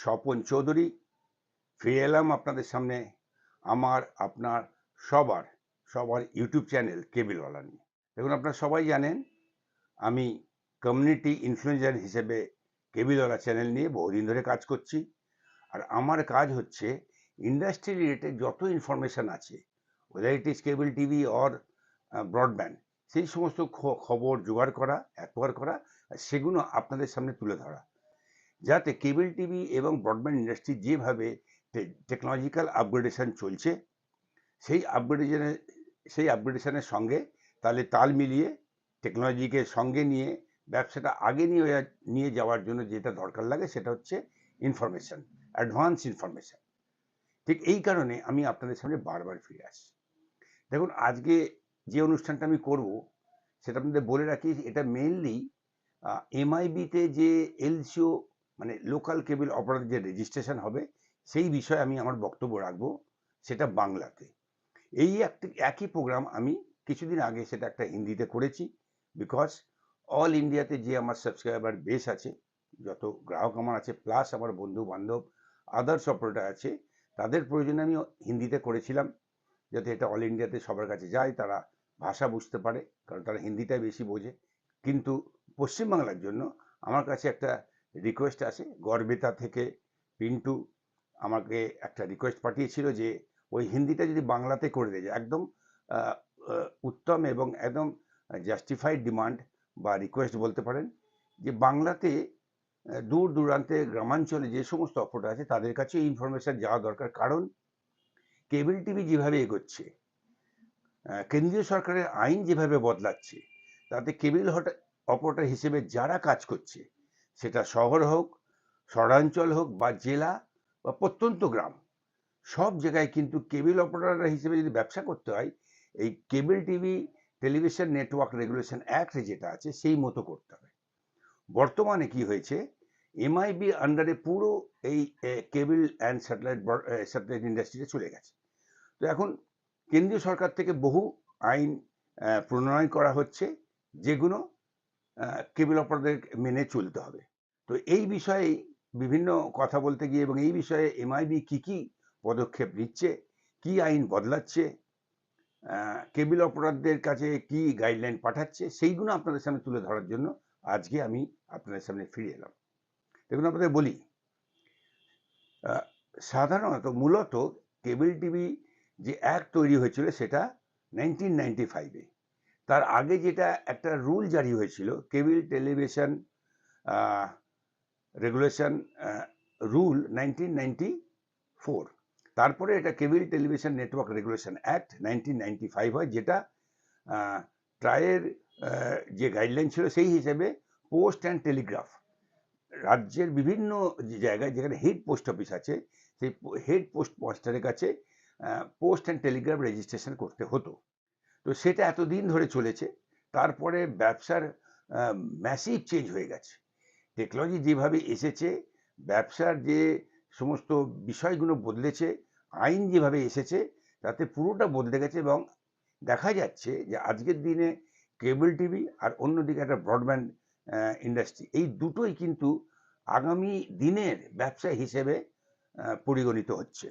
স্বপন চৌধুরী, ফিরে এলাম আপনাদের সামনে আমার, আপনার সবার সবার ইউটিউব চ্যানেল কেবিলওয়ালা নিয়ে। দেখুন, আপনারা সবাই জানেন, আমি কমিউনিটি ইনফ্লুয়েন্সার হিসেবে কেবিলওয়ালা চ্যানেল নিয়ে বহুদিন ধরে কাজ করছি। আর আমার কাজ হচ্ছে ইন্ডাস্ট্রি রিলেটেড যত ইনফরমেশান আছে whether it is cable TV or broadband সেই সমস্ত খবর, জোগাড় করা অ্যাকোয়ার করা, সেগুলো আপনাদের সামনে তুলে ধরা। যাতে কেবল টিভি এবং ব্রডব্যান্ড ইন্ডাস্ট্রি যেভাবে টেকনোলজিক্যাল আপগ্রেডেশন চলছে, সেই আপগ্রেডেশনের সেই আপগ্রেডেশনের সঙ্গে তাহলে তাল মিলিয়ে টেকনোলজিকে সঙ্গে নিয়ে, ব্যবসাটা আগে নিয়ে নিয়ে যাওয়ার জন্য যেটা দরকার লাগে সেটা হচ্ছে ইনফরমেশন অ্যাডভান্স ইনফরমেশন ঠিক এই কারণে আমি আপনাদের সামনে বারবার ফিরে আসি দেখুন, আজকে যে অনুষ্ঠানটা আমি করব, সেটা আপনাদের বলে রাখি, এটা মেনলি এমআইবিতে যে এলসিও মানে লোকাল কেবল অপারেটর যে রেজিস্ট্রেশন হবে, সেই বিষয়ে আমি আমার বক্তব্য রাখব, সেটা বাংলাতে। এই একটি, একই প্রোগ্রাম আমি কিছুদিন আগে সেটা একটা হিন্দিতে করেছি বিকজ অল ইন্ডিয়াতে যে আমার সাবস্ক্রাইবার বেস আছে, যত গ্রাহক আমার আছে প্লাস আমার বন্ধু বান্ধব আদার্স অপারেটর আছে, তাদের প্রয়োজনে আমি হিন্দিতে করেছিলাম, যাতে এটা অল ইন্ডিয়াতে সবার কাছে যায়, তারা ভাষা বুঝতে পারে, কারণ তারা হিন্দিটাই বেশি বোঝে। কিন্তু পশ্চিমবাংলার জন্য আমার কাছে একটা রিকোয়েস্ট আছে। গড়বেতা থেকে পিন্টু আমাকে একটা রিকোয়েস্ট পাঠিয়েছিল যে, ওই হিন্দিটা যদি বাংলাতে করে দেয় একদম উত্তম এবং একদম জাস্টিফাইড ডিমান্ড বা রিকোয়েস্ট বলতে পারেন, যে বাংলাতে দূর দূরান্তে, গ্রামাঞ্চলে যে সমস্ত অপারেটর আছে, তাদের কাছে ইনফরমেশন যাওয়া দরকার। কারণ কেবল টিভি যেভাবে এগোচ্ছে কেন্দ্রীয় সরকারের আইন যেভাবে বদলাচ্ছে, তাতে কেবল অপারেটর হিসেবে যারা কাজ করছে সেটা শহর হোক, শহরাঞ্চল হোক বা জেলা বা প্রত্যন্ত গ্রাম, সব জায়গায় কিন্তু কেবল অপারেটর হিসেবে যদি ব্যবসা করতে হয়, এই cable TV, television network regulation act যেটা আছে সেই মতো করতে হবে। বর্তমানে কি হয়েছে, এমআইবি আন্ডারে পুরো এই কেবল অ্যান্ড স্যাটেলাইট স্যাটেলাইট ইন্ডাস্ট্রিতে চলে গেছে। তো এখন কেন্দ্রীয় সরকার থেকে বহু আইন প্রণয়ন করা হচ্ছে, যেগুলো কেবল অপারেটরদের মেনে চলতে হবে। তো এই বিষয়ে বিভিন্ন কথা বলতে গিয়ে এবং এই বিষয়ে এমআইবি কি কি পদক্ষেপ নিচ্ছে, কি আইন বদলাচ্ছে কেবিল অপরাধদের কাছে কি গাইডলাইন পাঠাচ্ছে, সেইগুলো আপনাদের সামনে তুলে ধরার জন্য আজকে আমি আপনাদের সামনে ফিরে এলাম। দেখুন, আপনাদের বলি সাধারণত মূলত কেবল টিভি যে অ্যাক্ট তৈরি হয়েছিল সেটা নাইনটিন নাইনটি ফাইভে তার আগে যেটা একটা রুল জারি হয়েছিল, cable television regulation rule nineteen ninety four তারপরে এটা cable television network regulation act nineteen ninety five হয়, যেটা ট্রায়ের যে গাইডলাইন ছিল সেই হিসেবে পোস্ট অ্যান্ড টেলিগ্রাফ রাজ্যের বিভিন্ন জায়গায় যেখানে হেড পোস্ট অফিস আছে, সেই হেড পোস্ট মাস্টারের কাছে পোস্ট অ্যান্ড টেলিগ্রাফ রেজিস্ট্রেশন করতে হতো। তো সেটা এতদিন ধরে চলেছে, তারপরে ব্যবসার ম্যাসিভ চেঞ্জ হয়ে গেছে। টেকনোলজি যেভাবে এসেছে, ব্যবসার যে সমস্ত বিষয়গুলো বদলেছে, আইন যেভাবে এসেছে, তাতে পুরোটা বদলে গেছে এবং দেখা যাচ্ছে যে আজকের দিনে কেবল টিভি আর অন্যদিকে একটা ব্রডব্যান্ড ইন্ডাস্ট্রি, এই দুটোই কিন্তু আগামী দিনের ব্যবসা হিসেবে পরিগণিত হচ্ছে।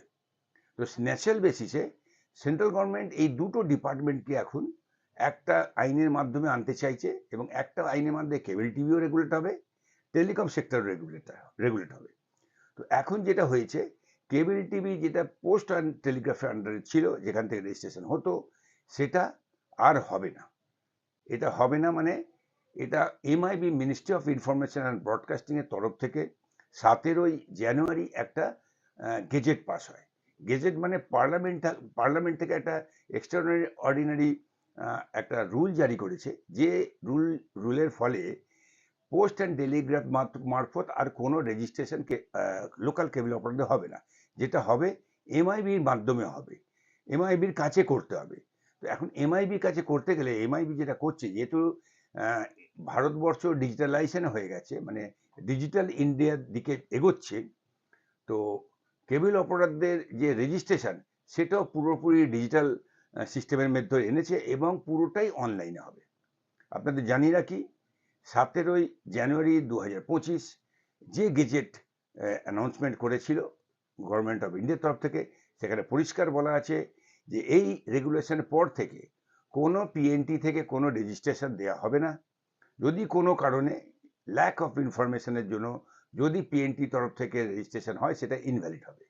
তো ন্যাচারাল বেসিসে সেন্ট্রাল গভর্নমেন্ট এই দুটো ডিপার্টমেন্টকে এখন একটা আইনের মাধ্যমে আনতে চাইছে এবং একটা আইনের মাধ্যমে কেবল টিভিও রেগুলেট হবে টেলিকম সেক্টর রেগুলেট রেগুলেট হবে। তো এখন যেটা হয়েছে, কেবল টিভি যেটা পোস্ট অ্যান্ড টেলিগ্রাফের আন্ডারে ছিল, যেখান থেকে রেজিস্ট্রেশন হতো, সেটা আর হবে না। এটা হবে না মানে এটা MIB ministry of information and ব্রডকাস্টিংয়ের তরফ থেকে সতেরোই জানুয়ারি একটা গেজেট পাস হয়। গেজেট মানে পার্লামেন্ট পার্লামেন্ট থেকে একটা এক্সট্রাঅর্ডিনারি অর্ডিনারি একটা রুল জারি করেছে। যে রুল রুলের ফলে পোস্ট অ্যান্ড টেলিগ্রাফ মারফত আর কোনো রেজিস্ট্রেশন লোকাল কেবল অপারেটর হবে না। যেটা হবে এমআইবির মাধ্যমে হবে। এমআইবির কাছে করতে হবে। তো এখন এমআইবির কাছে করতে গেলে এমআইবি যেটা করছে, যেহেতু ভারতবর্ষ ডিজিটালাইজেশন হয়ে গেছে মানে ডিজিটাল ইন্ডিয়ার দিকে এগোচ্ছে, তো কেবল অপারেটরদের যে রেজিস্ট্রেশন সেটাও পুরোপুরি ডিজিটাল সিস্টেমের মধ্যে এনেছে এবং পুরোটাই অনলাইনে হবে। আপনাদের জানিয়ে রাখি সতেরোই জানুয়ারি দু হাজার পঁচিশ যে গেজেট অ্যানাউন্সমেন্ট করেছিল গভর্নমেন্ট অফ ইন্ডিয়ার তরফ থেকে, সেখানে পরিষ্কার বলা আছে যে এই রেগুলেশনের পর থেকে কোনো পিএনটি থেকে কোনো রেজিস্ট্রেশন দেওয়া হবে না। যদি কোনো কারণে ল্যাক অফ ইনফরমেশনের জন্য যদি পিএনটি তরফ থেকে রেজিস্ট্রেশন হয়, সেটা ইনভ্যালিড হবে।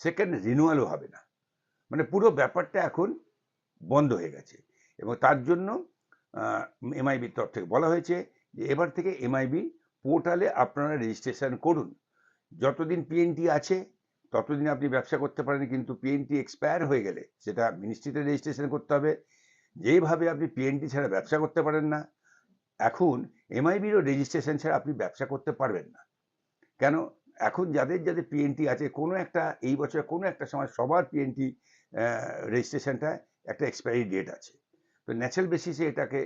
সেকেন্ড রিনুয়ালও হবে না। মানে পুরো ব্যাপারটা এখন বন্ধ হয়ে গেছে। এবং তার জন্য এমআইবির তরফ থেকে বলা হয়েছে যে এবার থেকে এমআইবি পোর্টালে আপনারা রেজিস্ট্রেশন করুন। যতদিন পিএনটি আছে, ততদিন আপনি ব্যবসা করতে পারেন, কিন্তু পিএনটি এক্সপায়ার হয়ে গেলে সেটা মিনিস্ট্রিতে রেজিস্ট্রেশন করতে হবে। যেভাবে আপনি পিএনটি ছাড়া ব্যবসা করতে পারেন না, এখন এমআইবিরও রেজিস্ট্রেশন ছাড়া আপনি ব্যবসা করতে পারবেন না। কেন? এখন যাদের যাদের পিএনটি আছে, কোনো একটা এই বছর কোনো একটা সময় সবার পিএনটি রেজিস্ট্রেশনটা একটা এক্সপায়ারি ডেট আছে। তো ন্যাচারাল বেসিসে এটাকে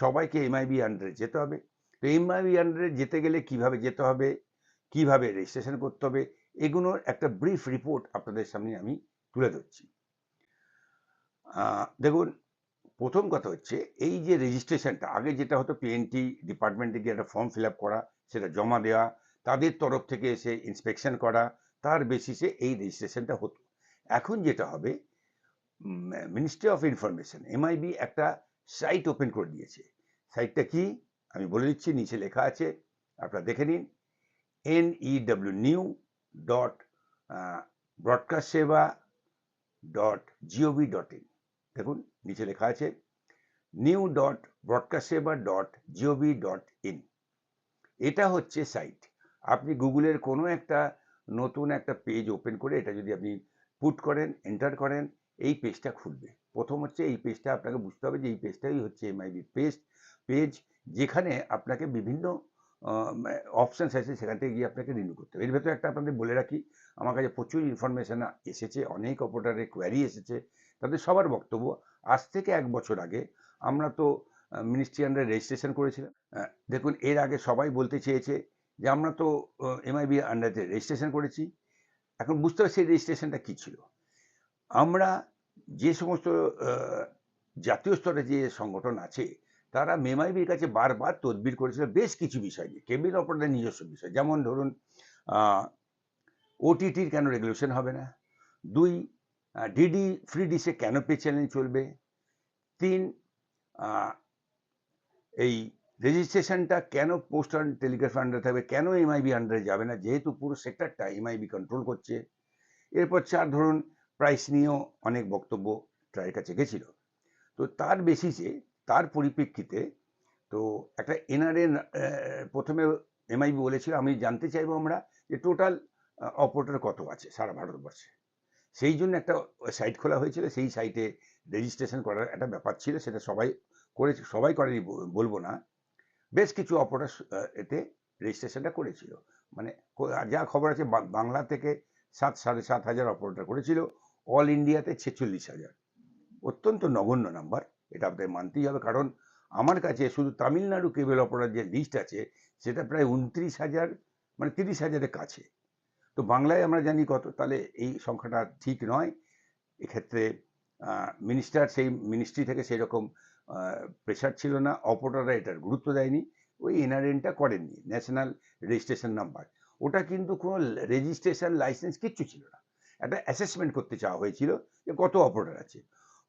সবাইকে এমআইবি আন্ডারে যেতে হবে। তো এমআইবি আন্ডারে যেতে গেলে কীভাবে যেতে হবে? কীভাবে রেজিস্ট্রেশন করতে হবে? এগুলোর একটা ব্রিফ রিপোর্ট আপনাদের সামনে আমি তুলে ধরছি। দেখুন, প্রথম কথা হচ্ছে, এই যে রেজিস্ট্রেশনটা আগে যেটা হতো পিএনটি ডিপার্টমেন্টে গিয়ে একটা ফর্ম ফিল করা, সেটা জমা দেওয়া, তাদের তরফ থেকে এসে ইন্সপেকশন করা, তার বেসিসে এই রেজিস্ট্রেশনটা হতো। এখন যেটা হবে মিনিস্ট্রি অফ ইনফরমেশন এমআইবি একটা সাইট ওপেন করে দিয়েছে। সাইটটা কি? আমি বলে দিচ্ছি, নিচে লেখা আছে, আপনারা দেখে নিন। N E W new dot broadcast seva dot G O V dot in দেখুন, নিচে লেখা আছে new dot broadcast seva dot G O V dot in এটা হচ্ছে সাইট আপনি গুগলের কোনো একটা নতুন একটা পেজ ওপেন করে এটা যদি আপনি পুট করেন এন্টার করেন, এই পেজটা খুলবে। প্রথম হচ্ছে এই পেজটা আপনাকে বুঝতে হবে যে এই পেজটাই হচ্ছে এমআইবি পেজ পেজ যেখানে আপনাকে বিভিন্ন অপশানস আছে, সেখান থেকে গিয়ে আপনাকে রিনিউ করতে হবে। এর ভেতরে একটা আপনাদের বলে রাখি, আমার কাছে প্রচুর ইনফরমেশান এসেছে, অনেক অপারেটারের কোয়ারি এসেছে, তাদের সবার বক্তব্য। আজ থেকে এক বছর আগে আমরা তো মিনিস্ট্রি আন্ডারে রেজিস্ট্রেশন করেছিলাম। দেখুন, এর আগে সবাই বলতে চেয়েছে যে আমরা তো এমআইবি আন্ডারে রেজিস্ট্রেশন করেছি। এখন বুঝতে হবে সেই রেজিস্ট্রেশনটা কী ছিল। আমরা যে সমস্ত জাতীয় স্তরে যে সংগঠন আছে, তারা মেমাইবির কাছে বারবার তদবির করেছিল বেশ কিছু বিষয় নিয়ে। কেবিল অপারেটার নিজস্ব বিষয়। যেমন ধরুন ওটিটির কেন রেগুলেশন হবে না? দুই ডিডি ফ্রি ডিসে কেন পে চ্যালেঞ্জ চলবে? তিন এই রেজিস্ট্রেশনটা কেন পোস্ট অ্যান্ড টেলিগ্রাফ আন্ডারে থাকবে? কেন এমআইবি আন্ডারে যাবে না? যেহেতু পুরো সেক্টরটা এমআইবি কন্ট্রোল করছে। এরপর চার, ধরুন প্রাইস নিয়েও অনেক বক্তব্য ট্রায়ের কাছে গেছিল। তো তার বেসিসে তার পরিপ্রেক্ষিতে, তো একটা এনআরএ প্রথমে এমআইবি বলেছিল, আমি জানতে চাইব আমরা যে টোটাল অপারেটর কত আছে সারা ভারতবর্ষে? সেই জন্য একটা সাইট খোলা হয়েছিল। সেই সাইটে রেজিস্ট্রেশন করার একটা ব্যাপার ছিল, সেটা সবাই করে সবাই করেনি বলব না। বেশ কিছু অপারেটর এতে রেজিস্ট্রেশনটা করেছিল। মানে যা খবর আছে বাংলা থেকে সাত, সাড়ে সাত হাজার অপারেটর করেছিল। অল ইন্ডিয়াতে ছেচল্লিশ হাজার। অত্যন্ত নগণ্য নাম্বার এটা আপনাদের মানতেই হবে, কারণ আমার কাছে শুধু তামিলনাড়ু কেবল অপারেটর যে লিস্ট আছে, সেটা প্রায় উনত্রিশ হাজার মানে তিরিশ হাজারের কাছে। তো বাংলায় আমরা জানি কত, তাহলে এই সংখ্যাটা ঠিক নয়। এক্ষেত্রে মিনিস্টার সেই মিনিস্ট্রি থেকে সেই রকম প্রেশার ছিল না অপারেটররা এটার গুরুত্ব দেয়নি, ওই এনআরএনটা করেননি ন্যাশনাল রেজিস্ট্রেশন নাম্বার ওটা কিন্তু কোনো রেজিস্ট্রেশন লাইসেন্স কিচ্ছু ছিল না। একটা অ্যাসেসমেন্ট করতে চাওয়া হয়েছিল যে কত অপারেটর আছে।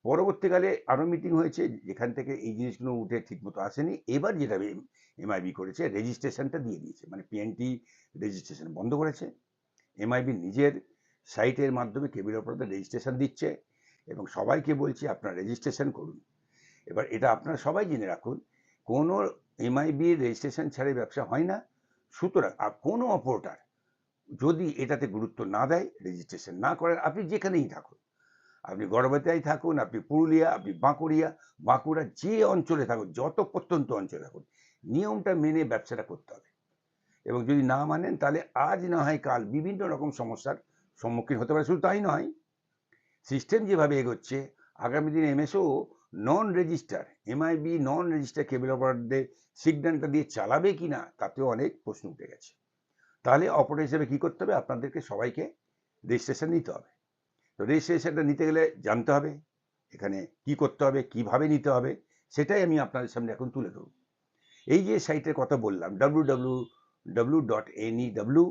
পরবর্তীকালে আরও মিটিং হয়েছে, যেখান থেকে এই জিনিসগুলো উঠে ঠিকমতো আসেনি। এবার যেটা এমআইবি করেছে রেজিস্ট্রেশনটা দিয়ে দিয়েছে। মানে পিএনটি রেজিস্ট্রেশন বন্ধ করেছে। এমআইবি নিজের সাইটের মাধ্যমে কেবিল অপারেটর রেজিস্ট্রেশন দিচ্ছে এবং সবাইকে বলছি, আপনারা রেজিস্ট্রেশন করুন। এবার এটা আপনারা সবাই জেনে রাখুন, কোনো এমআইবির রেজিস্ট্রেশন ছাড়াই ব্যবসা হয় না। সুতরাং, আর কোনো অপারেটার যদি এটাতে গুরুত্ব না দেয় রেজিস্ট্রেশন না করেন, আপনি যেখানেই থাকুন। আপনি গড়বেতায় থাকুন, আপনি পুরুলিয়া, আপনি বাঁকুড়িয়া বাঁকুড়া যে অঞ্চলে থাকুন, যত প্রত্যন্ত অঞ্চলে থাকুন, নিয়মটা মেনে ব্যবসাটা করতে হবে। এবং যদি না মানেন, তাহলে আজ না হয় কাল বিভিন্ন রকম সমস্যার সম্মুখীন হতে পারে। শুধু তাই নয় সিস্টেম যেভাবে এগোচ্ছে, আগামী দিনে MSO non register MIB non register cable অপারেটরদের সিগন্যালটা দিয়ে চালাবে কি না তাতেও অনেক প্রশ্ন উঠে গেছে। তাহলে অপারেটর হিসেবে কী করতে হবে? আপনাদেরকে সবাইকে রেজিস্ট্রেশন নিতে হবে। তো রেজিস্ট্রেশনটা নিতে গেলে জানতে হবে, এখানে কি করতে হবে, কীভাবে নিতে হবে, সেটাই আমি আপনাদের সামনে এখন তুলে ধরব। এই যে সাইটের কথা বললাম W W W dot N E W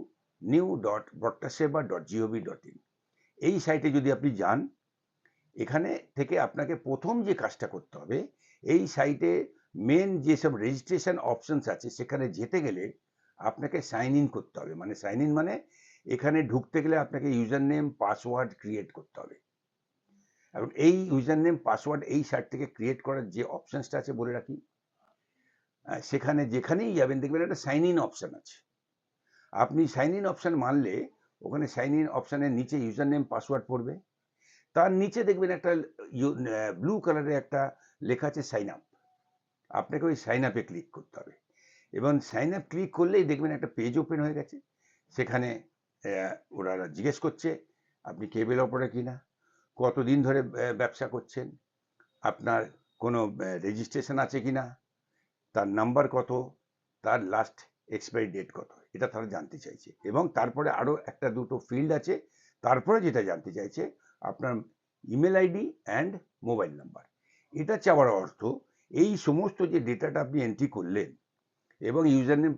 new dot বট্টাসেবা dot G O V dot in এই সাইটে যদি আপনি যান, এখানে থেকে আপনাকে প্রথম যে কাজটা করতে হবে, এই সাইটে মেন যেসব রেজিস্ট্রেশন অপশনস আছে, সেখানে যেতে গেলে আপনাকে সাইন ইন করতে হবে। মানে সাইন ইন মানে এখানে ঢুকতে গেলে আপনাকে ইউজার নেম পাসওয়ার্ড ক্রিয়েট করতে হবে। এবং এই ইউজার নেম পাসওয়ার্ড এই সাইট থেকে ক্রিয়েট করার যে অপশনসটা আছে বলে রাখি সেখানে যেখানেই যাবেন দেখবেন একটা সাইন ইন অপশান আছে। আপনি সাইন ইন অপশান মানলে ওখানে সাইন ইন অপশানের নিচে ইউজার নেম পাসওয়ার্ড পড়বে। তার নিচে দেখবেন একটা ব্লু কালারের একটা লেখা আছে সাইন আপ আপনাকে ওই সাইন আপে ক্লিক করতে হবে। এবং সাইন আপ ক্লিক করলেই দেখবেন একটা পেজ ওপেন হয়ে গেছে। সেখানে ওরা জিজ্ঞেস করছে, আপনি কেবল অপারেটর কিনা? কতদিন ধরে ব্যবসা করছেন? আপনার কোনো রেজিস্ট্রেশন আছে কিনা? তার নাম্বার কত? তার লাস্ট এক্সপায়ারি ডেট কত? এটা তারা জানতে চাইছে। এবং তারপরে আরও একটা দুটো ফিল্ড আছে। তারপরে যেটা জানতে চাইছে, আপনার email ID and mobile number এটা চাওয়ার অর্থ, এই সমস্ত যে ডেটাটা আপনি এন্ট্রি করলেন এবং ইউজার নেম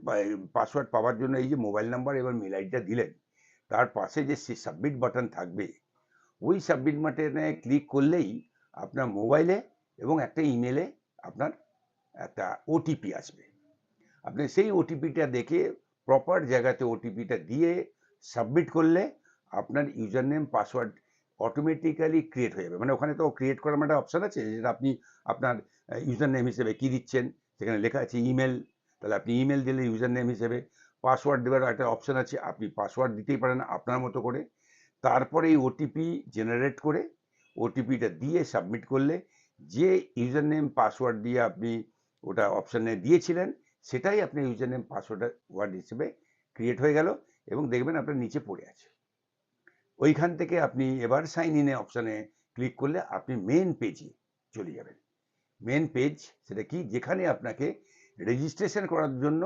পাসওয়ার্ড পাওয়ার জন্য এই যে মোবাইল নাম্বার এবং মেল আইডিটা দিলেন, তার পাশে যে সাবমিট বাটন থাকবে, ওই সাবমিট বাটনে ক্লিক করলেই আপনার মোবাইলে এবং একটা ইমেলে আপনার একটা ওটিপি আসবে। আপনি সেই ওটিপিটা দেখে প্রপার জায়গাতে ওটিপিটা দিয়ে সাবমিট করলে আপনার user name password automatically create হয়ে যাবে। মানে ওখানে তো ক্রিয়েট করার একটা অপশান আছে, যেটা আপনি আপনার ইউজার নেম হিসেবে কী দিচ্ছেন, সেখানে লেখা আছে ইমেল তাহলে আপনি ইমেল দিলে ইউজার নেম হিসেবে পাসওয়ার্ড দেওয়ার একটা অপশান আছে। আপনি পাসওয়ার্ড দিতেই পারেন আপনার মতো করে। তারপরে এই ওটিপি জেনারেট করে ওটিপিটা দিয়ে সাবমিট করলে যে ইউজার নেম পাসওয়ার্ড দিয়ে আপনি ওটা অপশানে দিয়েছিলেন, সেটাই আপনার ইউজার নেম পাসওয়ার্ড ওয়ার্ড হিসেবে ক্রিয়েট হয়ে গেল এবং দেখবেন আপনার নিচে পড়ে আছে। ওইখান থেকে আপনি এবার সাইন ইনে অপশানে ক্লিক করলে আপনি মেন পেজে চলে যাবেন। মেন পেজ সেটা কি? যেখানে আপনাকে রেজিস্ট্রেশন করার জন্য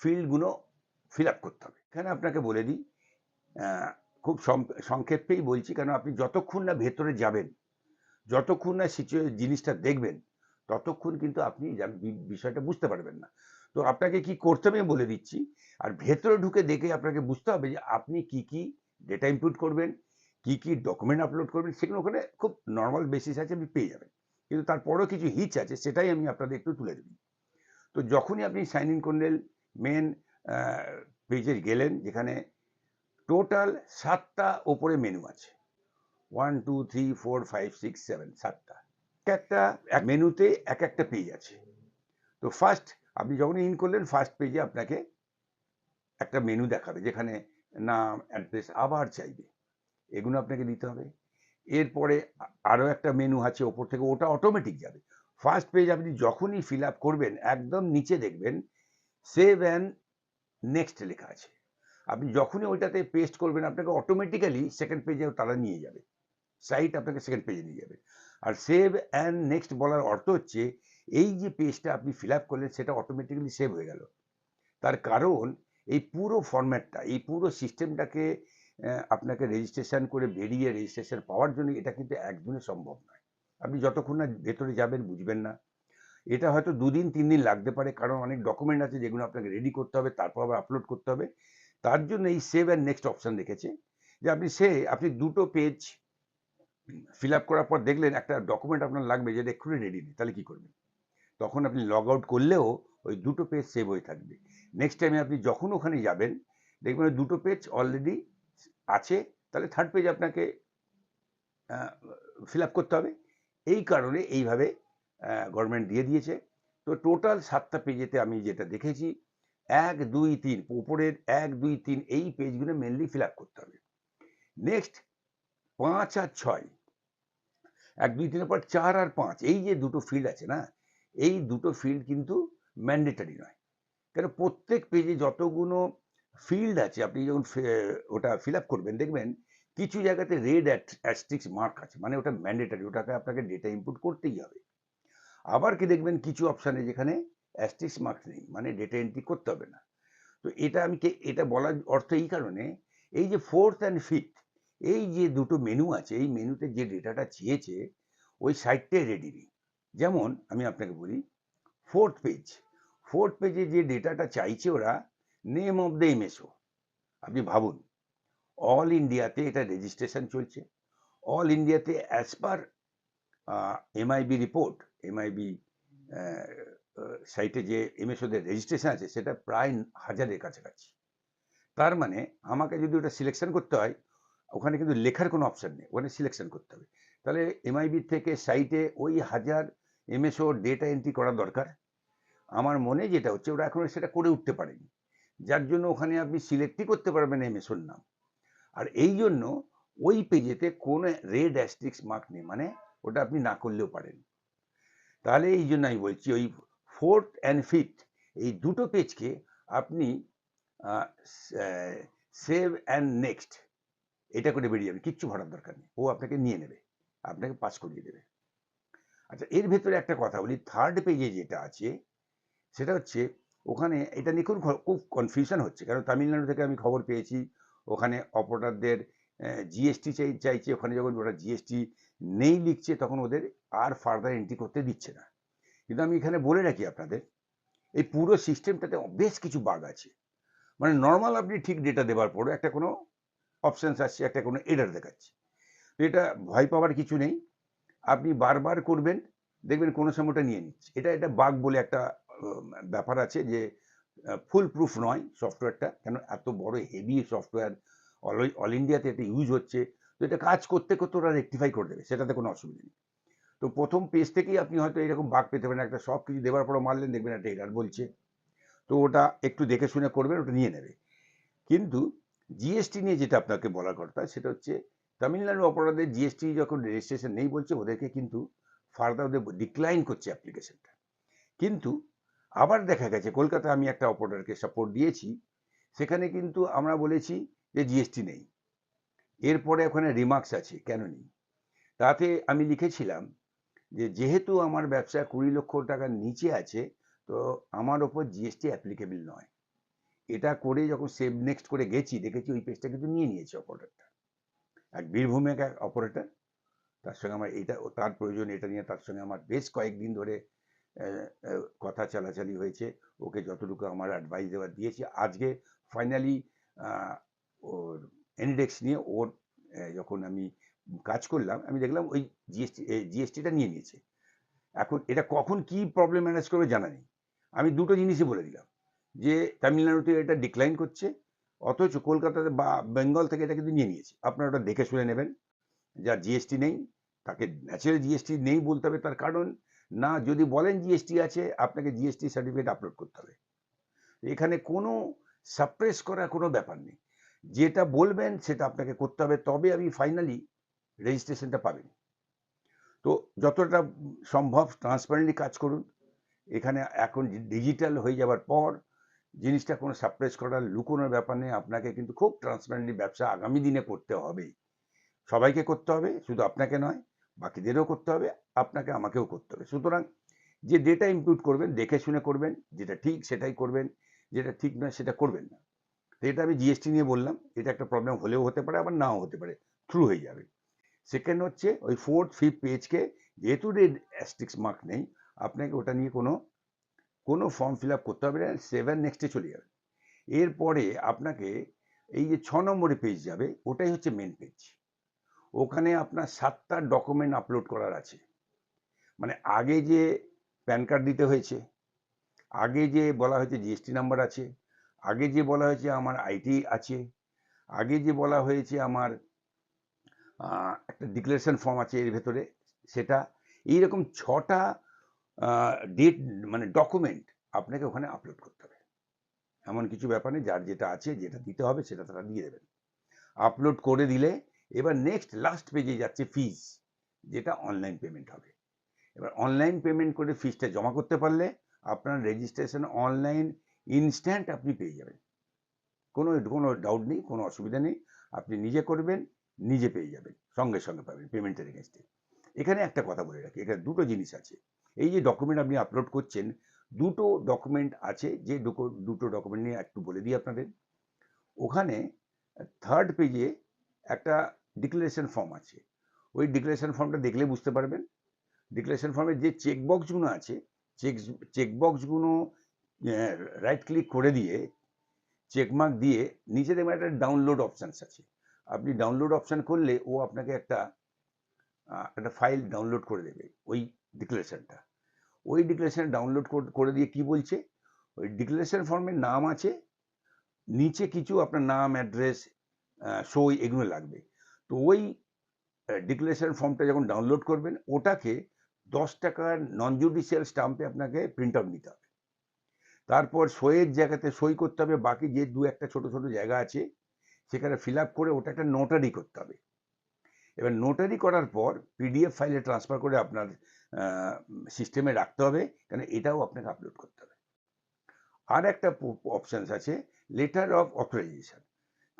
ফিল্ডগুলো ফিল আপ করতে হবে। এখানে আপনাকে বলে দিই খুব সংক্ষেপেই বলছি, কেন আপনি যতক্ষণ না ভেতরে যাবেন, যতক্ষণ না সিচুয়ে জিনিসটা দেখবেন, ততক্ষণ কিন্তু আপনি বিষয়টা বুঝতে পারবেন না। তো আপনাকে কি করতে হবে বলে দিচ্ছি, আর ভেতরে ঢুকে দেখে আপনাকে বুঝতে হবে যে আপনি কি কি ডেটা ইনপুট করবেন, কি কি ডকুমেন্ট আপলোড করবেন, সেগুলো ওখানে খুব নর্মাল বেসিস আছে, আপনি পেয়ে যাবেন। কিন্তু তারপরেও কিছু হিচ আছে, সেটাই আমি আপনাদের একটু তুলে দেবো তো যখনই আপনি সাইন ইন করলেন মেন পেজে গেলেন, যেখানে টোটাল সাতটা ওপরে মেনু আছে। One two three four five six seven সাতটা। এক একটা, এক মেনুতে এক একটা পেজ আছে। তো ফার্স্ট আপনি যখন ইন করলেন ফার্স্ট পেজে আপনাকে একটা মেনু দেখাবে, যেখানে নাম অ্যাড্রেস আবার চাইবে। এগুলো আপনাকে দিতে হবে। এরপরে আরও একটা মেনু আছে ওপর থেকে, ওটা অটোমেটিক যাবে। ফার্স্ট পেজ আপনি যখনই ফিল আপ করবেন, একদম নিচে দেখবেন সেভ অ্যান্ড নেক্সট লেখা আছে। আপনি যখনই ওইটাতে পেস্ট করবেন, আপনাকে অটোমেটিক্যালি সেকেন্ড পেজে তারা নিয়ে যাবে। সাইট আপনাকে সেকেন্ড পেজে নিয়ে যাবে। আর সেভ অ্যান্ড নেক্সট বলার অর্থ হচ্ছে, এই যে পেজটা আপনি ফিল আপ করলেন, সেটা অটোমেটিক্যালি সেভ হয়ে গেল। তার কারণ, এই পুরো ফরম্যাটটা এই পুরো সিস্টেমটাকে আপনাকে রেজিস্ট্রেশন করে বেরিয়ে রেজিস্ট্রেশন পাওয়ার জন্য এটা কিন্তু একদিনে সম্ভব নয়। আপনি যতক্ষণ না ভেতরে যাবেন বুঝবেন না। এটা হয়তো দুদিন তিন দিন লাগতে পারে, কারণ অনেক ডকুমেন্ট আছে যেগুলো আপনাকে রেডি করতে হবে, তারপর আবার আপলোড করতে হবে। তার জন্য এই সেভ অ্যান্ড নেক্সট অপশন রেখেছে যে আপনি সে, আপনি দুটো পেজ ফিল আপ করার পর দেখলেন একটা ডকুমেন্ট আপনার লাগবে যেটা এক্ষুনি রেডি নেই, তাহলে কী করবেন? তখন আপনি লগ আউট করলেও ওই দুটো পেজ সেভ হয়ে থাকবে। নেক্সট টাইমে আপনি যখন ওখানে যাবেন, দেখবেন ওই দুটো পেজ অলরেডি আছে, তাহলে থার্ড পেজ আপনাকে ফিল আপ করতে হবে। এই কারণে এইভাবে গভর্নমেন্ট দিয়ে দিয়েছে। তো টোটাল সাতটা পেজেতে আমি যেটা দেখেছি, এক, দুই, তিন, উপরের এক, দুই, তিন, এই পেজগুলো মেনলি ফিল আপ করতে হবে। নেক্সট পাঁচ আর ছয়। এক, দুই, তিনের পর চার আর পাঁচ। এই যে দুটো ফিল্ড আছে না, এই দুটো ফিল্ড কিন্তু ম্যান্ডেটারি নয়। কেন? প্রত্যেক পেজে যতগুলো ফিল্ড আছে, আপনি যখন ওটা ফিল আপ করবেন, দেখবেন কিছু জায়গাতে রেড অ্যাস্টিক্স মার্ক আছে মানে ওটা ম্যান্ডেটারি ওটাকে আপনাকে ডেটা ইনপুট করতেই হবে। আবার কি দেখবেন, কিছু অপশানে যেখানে অ্যাস্টিক্স মার্ক নেই মানে ডেটা এন্ট্রি করতে হবে না। তো এটা আমি এটা বলার অর্থ এই কারণে, এই যে ফোর্থ অ্যান্ড ফিফথ এই যে দুটো মেনু আছে, এই মেনুতে যে ডেটাটা চেয়েছে, ওই সাইটটাই রেডি নেই। যেমন আমি আপনাকে বলি ফোর্থ পেজ ফোর্থ পেজে যে ডেটাটা চাইছে ওরা নেম অফ দ্য এমএসও আপনি ভাবুন অল ইন্ডিয়াতে এটা রেজিস্ট্রেশন চলছে। অল ইন্ডিয়াতে as per MIB report MIB সাইটে যে এমএসওদের রেজিস্ট্রেশন আছে, সেটা প্রায় হাজারের কাছাকাছি। তার মানে আমাকে যদি ওটা সিলেকশন করতে হয়, ওখানে কিন্তু লেখার কোনো অপশন নেই, ওখানে সিলেকশন করতে হবে। তাহলে এমআইবি থেকে সাইটে ওই হাজার এমএসও ডেটা এন্ট্রি করা দরকার। আমার মনে যেটা হচ্ছে, ওরা এখনও সেটা করে উঠতে পারেনি। যার জন্য ওখানে আপনি সিলেক্টই করতে পারবেন এমএসওর নাম। আর এই জন্য ওই পেজেতে কোনো রেড অ্যাস্ট্রিক্স মার্ক নেই মানে ওটা আপনি না করলেও পারেন। তাহলে এই জন্য আমি বলছি, ওই ফোর্থ অ্যান্ড ফিফথ এই দুটো পেজকে আপনি সেভ অ্যান্ড নেক্সট এটা করে বেরিয়ে যাবেন, কিচ্ছু ভরার দরকার নেই। ও আপনাকে নিয়ে নেবে, আপনাকে পাস করিয়ে দেবে। আচ্ছা এর ভেতরে একটা কথা বলি থার্ড পেজে যেটা আছে, সেটা হচ্ছে, ওখানে এটা নিয়ে খুব খুব কনফিউশন হচ্ছে, কারণ তামিলনাড়ু থেকে আমি খবর পেয়েছি ওখানে অপারেটরদের জিএসটি চাই, চাইছে, ওখানে যখন ওরা জিএসটি নেই লিখছে, তখন ওদের আর ফার্দার এন্ট্রি করতে দিচ্ছে না। কিন্তু আমি এখানে বলে রাখি আপনাদের, এই পুরো সিস্টেমটাতে বেশ কিছু বাগ আছে। মানে নর্মাল আপনি ঠিক ডেটা দেওয়ার পরে একটা কোনো অপশানস আসছে, একটা কোনো এডার দেখাচ্ছে। এটা ভয় পাওয়ার কিছু নেই। আপনি বারবার করবেন, দেখবেন কোনো সময়টা নিয়ে নিচ্ছে। এটা এটা বাগ বলে একটা ব্যাপার আছে যে ফুল প্রুফ নয় সফটওয়্যারটা কেন? এত বড় হেভি সফটওয়্যার অল অল ইন্ডিয়াতে এটা ইউজ হচ্ছে। তো এটা কাজ করতে করতে ওরা রেকটিফাই করে দেবে, সেটাতে কোনো অসুবিধা নেই। তো প্রথম পেজ থেকেই আপনি হয়তো এরকম বাগ পেতে পারেন। একটা সব কিছু দেওয়ার পরে মারলেন, দেখবেন একটা এরার বলছে। তো ওটা একটু দেখে শুনে করবেন ওটা নিয়ে নেবে। কিন্তু জিএসটি নিয়ে যেটা আপনাকে বলার কথা, সেটা হচ্ছে তামিলনাড়ু অপরাধের জিএসটি যখন রেজিস্ট্রেশন নেই বলছে, ওদেরকে কিন্তু ফার্দার ওদের ডিক্লাইন করছে অ্যাপ্লিকেশনটা কিন্তু আবার দেখা গেছে কলকাতা আমি একটা অপারেটরকে সাপোর্ট দিয়েছি। সেখানে কিন্তু আমরা বলেছি যে জিএসটি নেই। এরপরে ওখানে রিমার্কস আছে, কেন নেই? তাতে আমি লিখেছিলাম যে যেহেতু আমার ব্যবসা কুড়ি লক্ষ টাকার নিচে আছে, তো আমার ওপর জিএসটি অ্যাপ্লিকেবল নয়। এটা করে যখন সেভ নেক্সট করে গেছি, দেখেছি ওই পেজটা কিন্তু নিয়ে নিয়েছে অপারেটরটা এক বীরভূমে এক অপারেটর তার সঙ্গে আমার এটা, তার প্রয়োজন এটা নিয়ে, তার সঙ্গে আমার বেশ কয়েকদিন ধরে কথা চালাচালি হয়েছে। ওকে যতটুকু আমার অ্যাডভাইস দেওয়ার দিয়েছি। আজকে ফাইনালি ওর এনিডেক্স নিয়ে ওর যখন আমি কাজ করলাম, আমি দেখলাম ওই জিএসটি জিএসটিটা নিয়ে নিয়েছে। এখন এটা কখন কি প্রবলেম ম্যানেজ করবে জানা নেই। আমি দুটো জিনিসই বলে দিলাম। যে তামিলনাড়ুতে এটা ডিক্লাইন করছে, অথচ কলকাতাতে বা বেঙ্গল থেকে এটা কিন্তু নিয়ে নিয়েছে। আপনারা ওটা দেখে শুনে নেবেন। যার জিএসটি নেই, তাকে ন্যাচারাল জিএসটি নেই বলতে হবে তার কারণ না, যদি বলেন জিএসটি আছে, আপনাকে জিএসটি সার্টিফিকেট আপলোড করতে হবে। এখানে কোনো সাপ্রেস করার কোনো ব্যাপার নেই। যেটা বলবেন সেটা আপনাকে করতে হবে, তবে আমি ফাইনালি রেজিস্ট্রেশনটা পাবেন। তো যতটা সম্ভব ট্রান্সপারেন্টলি কাজ করুন। এখানে এখন ডিজিটাল হয়ে যাওয়ার পর জিনিসটা কোনো সাপ্রেস করার, লুকোনোর ব্যাপার নেই। আপনাকে কিন্তু খুব ট্রান্সপারেন্টলি ব্যবসা আগামী দিনে করতে হবে। সবাইকে করতে হবে, শুধু আপনাকে নয় বাকিদেরও করতে হবে, আপনাকে আমাকেও করতে হবে। সুতরাং যে ডেটা ইনপুট করবেন, দেখে শুনে করবেন, যেটা ঠিক সেটাই করবেন, যেটা ঠিক নয় সেটা করবেন না। এটা আমি জিএসটি নিয়ে বললাম, এটা একটা প্রবলেম হলেও হতে পারে, আবার নাও হতে পারে থ্রু হয়ে যাবে। সেকেন্ড হচ্ছে, ওই ফোর্থ ফিফথ পেজকে যেহেতু রেড অ্যাস্টিক্স মার্ক নেই, আপনাকে ওটা নিয়ে কোনো কোনো ফর্ম ফিল আপ করতে হবে না সেভেন নেক্সটে চলে যাবে। এরপরে আপনাকে এই যে ছ নম্বরে পেজ যাবে, ওটাই হচ্ছে মেন পেজ ওখানে আপনার সাতটা ডকুমেন্ট আপলোড করার আছে। মানে আগে যে প্যান কার্ড দিতে হয়েছে, আগে যে বলা হয়েছে জিএসটি নাম্বার আছে, আগে যে বলা হয়েছে আমার আইটি আছে, আগে যে বলা হয়েছে আমার একটা ডিক্লারেশন ফর্ম আছে এর ভেতরে, সেটা এইরকম ছটা ডেট মানে ডকুমেন্ট আপনাকে ওখানে আপলোড করতে হবে। এমন কিছু ব্যাপার নেই, যার যেটা আছে, যেটা দিতে হবে, সেটা তারা দিয়ে দেবেন। আপলোড করে দিলে এবার নেক্সট লাস্ট পেজে যাচ্ছে ফিজ যেটা অনলাইন পেমেন্ট হবে। এবার অনলাইন পেমেন্ট করে ফিজটা জমা করতে পারলে আপনার রেজিস্ট্রেশন অনলাইন ইনস্ট্যান্ট আপনি পেয়ে যাবেন। কোনো কোনো ডাউট নেই, কোনো অসুবিধা নেই, আপনি নিজে করবেন, নিজে পেয়ে যাবেন, সঙ্গে সঙ্গে পাবেন পেমেন্টের এগেনস্টে এখানে একটা কথা বলে রাখি, এখানে দুটো জিনিস আছে। এই যে ডকুমেন্ট আপনি আপলোড করছেন, দুটো ডকুমেন্ট আছে যে দুটো দুটো ডকুমেন্ট নিয়ে একটু বলে দিই আপনাদের। ওখানে থার্ড পেজে একটা ডিক্লারেশন ফর্ম আছে। ওই ডিক্লারেশন ফর্মটা দেখলে বুঝতে পারবেন। ডিক্লারেশন ফর্মে যে চেকবক্সগুলো আছে চেক চেকবক্সগুলো রাইট ক্লিক করে দিয়ে চেকমার্ক দিয়ে নিচে দেখবেন একটা ডাউনলোড অপশানস আছে। আপনি ডাউনলোড অপশান করলে ও আপনাকে একটা একটা ফাইল ডাউনলোড করে দেবে ওই ডিক্লারেশনটা ওই ডিক্লারেশন ডাউনলোড করে দিয়ে কি বলছে? ওই ডিক্লারেশন ফর্মের নাম আছে, নিচে কিছু আপনার নাম অ্যাড্রেস সই এগুলো লাগবে। তো ওই ডিক্লারেশন ফর্মটা যখন ডাউনলোড করবেন, ওটাকে দশ টাকার নন জুডিশিয়াল স্টাম্পে আপনাকে প্রিন্ট আউট নিতে হবে। তারপর সইয়ের জায়গাতে সই করতে হবে, বাকি যে দু একটা ছোট ছোট জায়গা আছে, সেখানে ফিল আপ করে ওটা একটা নোটারি করতে হবে। এবার নোটারি করার পর পিডিএফ ফাইলে ট্রান্সফার করে আপনার সিস্টেমে রাখতে হবে কারণ এটাও আপনাকে আপলোড করতে হবে। আর একটা অপশানস আছে লেটার অফ অথরাইজেশন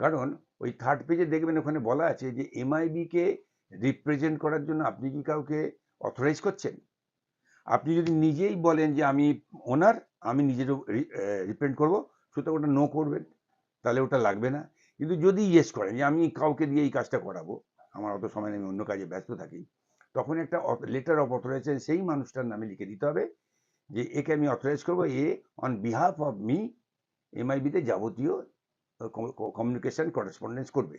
কারণ ওই থার্ড পেজে দেখবেন ওখানে বলা আছে যে এমআইবিকে রিপ্রেজেন্ট করার জন্য আপনি কি কাউকে অথরাইজ করছেন? আপনি যদি নিজেই বলেন যে আমি ওনার আমি নিজের রিপ্রেজেন্ট করব, সুতরাং ওটা নো করবেন, তাহলে ওটা লাগবে না। কিন্তু যদি ইয়েস করেন যে আমি কাউকে দিয়ে এই কাজটা করাবো, আমার অত সময় আমি অন্য কাজে ব্যস্ত থাকি, তখন একটা লেটার অফ অথরাইজেশন সেই মানুষটার নামে লিখে দিতে হবে যে একে আমি অথরাইজ করব, এ অন বিহাফ অফ মি এমআইবিতে যাবতীয় কমিউনিকেশন করেসপন্ডেন্স করবে।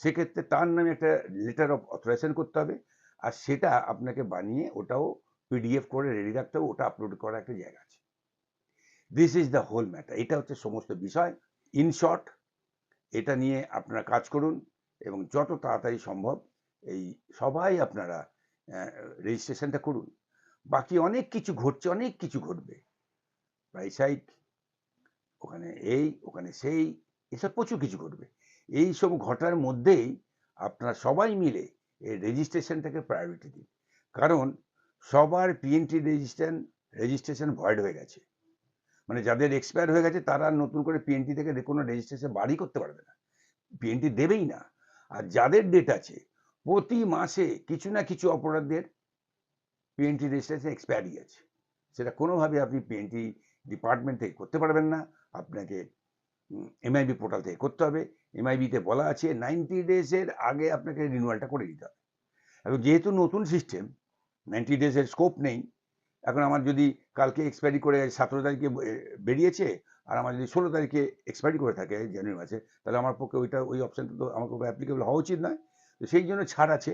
সেক্ষেত্রে তার নামে একটা লেটার অফ অথরাইজেশন করতে হবে, আর সেটা আপনাকে বানিয়ে ওটাও পিডিএফ করে রেডি রাখতে হবে, ওটা আপলোড করার একটা জায়গা আছে। This is the whole matter এটা হচ্ছে সমস্ত বিষয়। ইন শর্ট এটা নিয়ে আপনারা কাজ করুন এবং যত তাড়াতাড়ি সম্ভব এই সবাই আপনারা রেজিস্ট্রেশনটা করুন। বাকি অনেক কিছু ঘটছে, অনেক কিছু ঘটবে। প্রাইস ওখানে এই, ওখানে সেই এসব প্রচুর কিছু ঘটবে। এই সব ঘটার মধ্যেই আপনারা সবাই মিলে এই রেজিস্ট্রেশনটাকে প্রায়োরিটি দিন। কারণ সবার পিএনটি রেজিস্ট্রেশন রেজিস্ট্রেশন ভয়েড হয়ে গেছে। মানে যাদের এক্সপায়ার হয়ে গেছে, তারা নতুন করে পিএনটি থেকে কোনো রেজিস্ট্রেশন বাড়ি করতে পারবে না। পিএনটি দেবেই না। আর যাদের ডেট আছে, প্রতি মাসে কিছু না কিছু অপরাধের পিএনটি রেজিস্ট্রেশন এক্সপায়ারি আছে। সেটা কোনোভাবে আপনি পিএনটি ডিপার্টমেন্ট থেকে করতে পারবেন না। আপনাকে এমআইবি পোর্টাল থেকে করতে হবে। এমআইবিতে বলা আছে নাইনটি ডেজের আগে আপনাকে রিনিউয়ালটা করে দিতে হবে। এখন যেহেতু নতুন সিস্টেম নাইনটি ডেজের স্কোপ নেই, এখন আমার যদি কালকে এক্সপায়ারি করে সতেরো তারিখে বেরিয়েছে, আর আমার যদি ষোলো তারিখে এক্সপায়ারি করে থাকে জানুয়ারি মাসে, তাহলে আমার পক্ষে ওইটা, ওই অপশানটা তো আমার পক্ষে অ্যাপ্লিকেবল হওয়া উচিত নয়। তো সেই জন্য ছাড় আছে।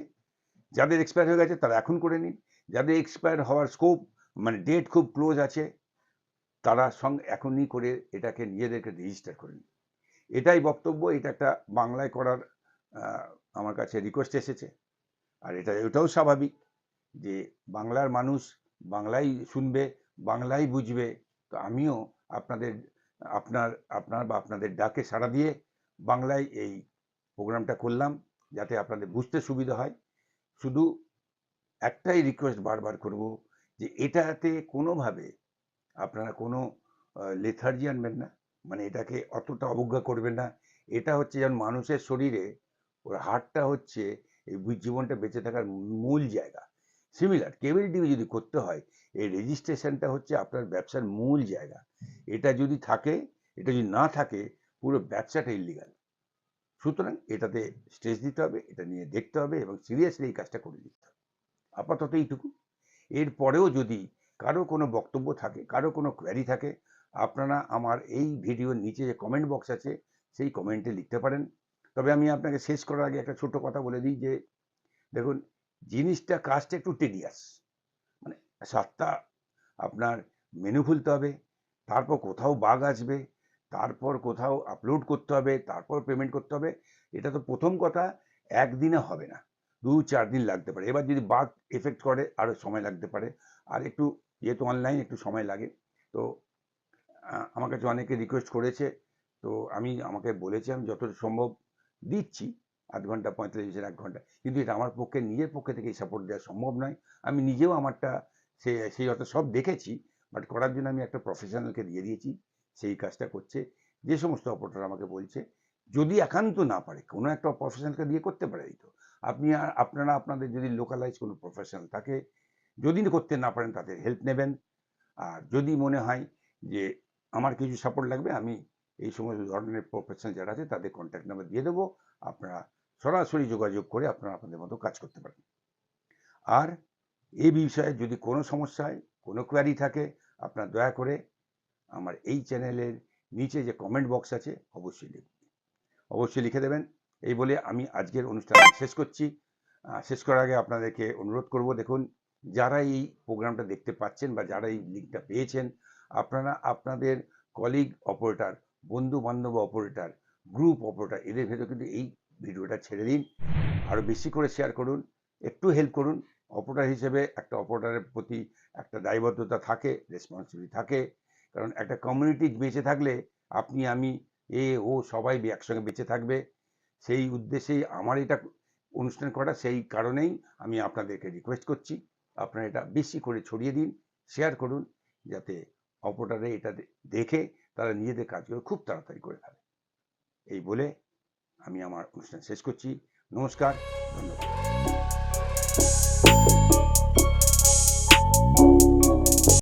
যাদের এক্সপায়ার হয়ে গেছে তারা এখন করে নিন। যাদের এক্সপায়ার হওয়ার স্কোপ মানে ডেট খুব ক্লোজ আছে তারা সঙ্গে এখনই করে এটাকে নিজেদেরকে রেজিস্টার করে নিন। এটাই বক্তব্য, এটা একটা বাংলায় করার আমার কাছে রিকোয়েস্ট এসেছে। আর এটা, এটাও স্বাভাবিক যে বাংলার মানুষ বাংলাই শুনবে, বাংলাই বুঝবে। তো আমিও আপনাদের, আপনার আপনার বা আপনাদের ডাকে সাড়া দিয়ে বাংলায় এই প্রোগ্রামটা করলাম, যাতে আপনাদের বুঝতে সুবিধা হয়। শুধু একটাই রিকোয়েস্ট বারবার করব যে এটাতে কোনোভাবে আপনারা কোনো লেথার্জি আনবেন না। মানে এটাকে অতটা অবজ্ঞা করবেন না। এটা হচ্ছে যেমন মানুষের শরীরে ওর হার্টটা হচ্ছে এই জীবনটা বেঁচে থাকার মূল জায়গা। সিমিলার কেবল টিভি যদি করতে হয়, এই রেজিস্ট্রেশনটা হচ্ছে আপনার ব্যবসার মূল জায়গা। এটা যদি থাকে, এটা যদি না থাকে, পুরো ব্যবসাটা ইলিগাল সুতরাং এটাতে স্টেজ দিতে হবে, এটা নিয়ে দেখতে হবে এবং সিরিয়াসলি এই কাজটা করে দিতে হবে। আপাতত এইটুকু। এরপরেও যদি কারও কোনো বক্তব্য থাকে, কারও কোনো কোয়ারি থাকে, আপনারা আমার এই ভিডিওর নিচে যে কমেন্ট বক্স আছে, সেই কমেন্টে লিখতে পারেন। তবে আমি আপনাকে শেষ করার আগে একটা ছোট কথা বলে দিই যে, দেখুন, জিনিসটা কাজটা একটু টেডিয়াস মানে সাতটা আপনার মেনু খুলতে হবে, তারপর কোথাও বাঘ আসবে, তারপর কোথাও আপলোড করতে হবে, তারপর পেমেন্ট করতে হবে। এটা তো প্রথম কথা, একদিনে হবে না। দু চার দিন লাগতে পারে। এবার যদি বাঘ এফেক্ট করে আরও সময় লাগতে পারে। আর একটু যেহেতু অনলাইন একটু সময় লাগে। তো আমার কাছে অনেকে রিকোয়েস্ট করেছে, তো আমি আমাকে বলেছি, আমি যত সম্ভব দিচ্ছি, আধ ঘণ্টা, পঁয়তাল্লিশ মিনিট এক ঘণ্টা। কিন্তু এটা আমার পক্ষে, নিজের পক্ষে থেকে সাপোর্ট দেওয়া সম্ভব নয়। আমি নিজেও আমারটা, সে, সেই অর্থ সব দেখেছি বাট করার জন্য আমি একটা প্রফেশনালকে দিয়ে দিয়েছি, সেই কাজটা করছে। যে সমস্ত অপারেটর আমাকে বলছে, যদি একান্ত না পারে, কোনো একটা প্রফেশনালকে দিয়ে করতে পারে তো। আপনি আর, আপনারা, আপনাদের যদি লোকালাইজ কোনো প্রফেশনাল থাকে যদি করতে না পারেন তাদের হেল্প নেবেন। আর যদি মনে হয় যে আমার কিছু সাপোর্ট লাগবে, আমি এই সমস্ত ধরনের প্রফেশনাল যারা আছে তাদের কন্ট্যাক্ট নাম্বার দিয়ে দেবো। আপনারা সরাসরি যোগাযোগ করে আপনারা আপনাদের মতো কাজ করতে পারেন। আর এই বিষয়ে যদি কোনো সমস্যায়, কোনো কোয়ারি থাকে, আপনারা দয়া করে আমার এই চ্যানেলের নিচে যে কমেন্ট বক্স আছে, অবশ্যই লিখুন। অবশ্যই লিখে দেবেন। এই বলে আমি আজকের অনুষ্ঠান শেষ করছি। শেষ করার আগে আপনাদেরকে অনুরোধ করব, দেখুন যারা এই প্রোগ্রামটা দেখতে পাচ্ছেন বা যারা এই লিঙ্কটা পেয়েছেন, আপনারা, আপনাদের কলিগ অপারেটার বন্ধু বান্ধব অপারেটর গ্রুপ অপারেটার এদের ভেতর কিন্তু এই ভিডিওটা ছেড়ে দিন। আরও বেশি করে শেয়ার করুন, একটু হেল্প করুন। অপারেটার হিসেবে একটা অপারেটারের প্রতি একটা দায়বদ্ধতা থাকে রেসপন্সিবিলিটি থাকে। কারণ একটা কমিউনিটি বেঁচে থাকলে আপনি, আমি, এ, ও সবাই একসঙ্গে বেঁচে থাকবে। সেই উদ্দেশ্যেই আমার এটা অনুষ্ঠান করা সেই কারণেই আমি আপনাদেরকে রিকোয়েস্ট করছি। আপনারা এটা বেশি করে ছড়িয়ে দিন শেয়ার করুন, যাতে অপারেটারে এটা দেখে তারা নিজেদের কাজগুলো খুব তাড়াতাড়ি করে ফেলে। এই বলে আমি আমার অনুষ্ঠান শেষ করছি। নমস্কার, ধন্যবাদ।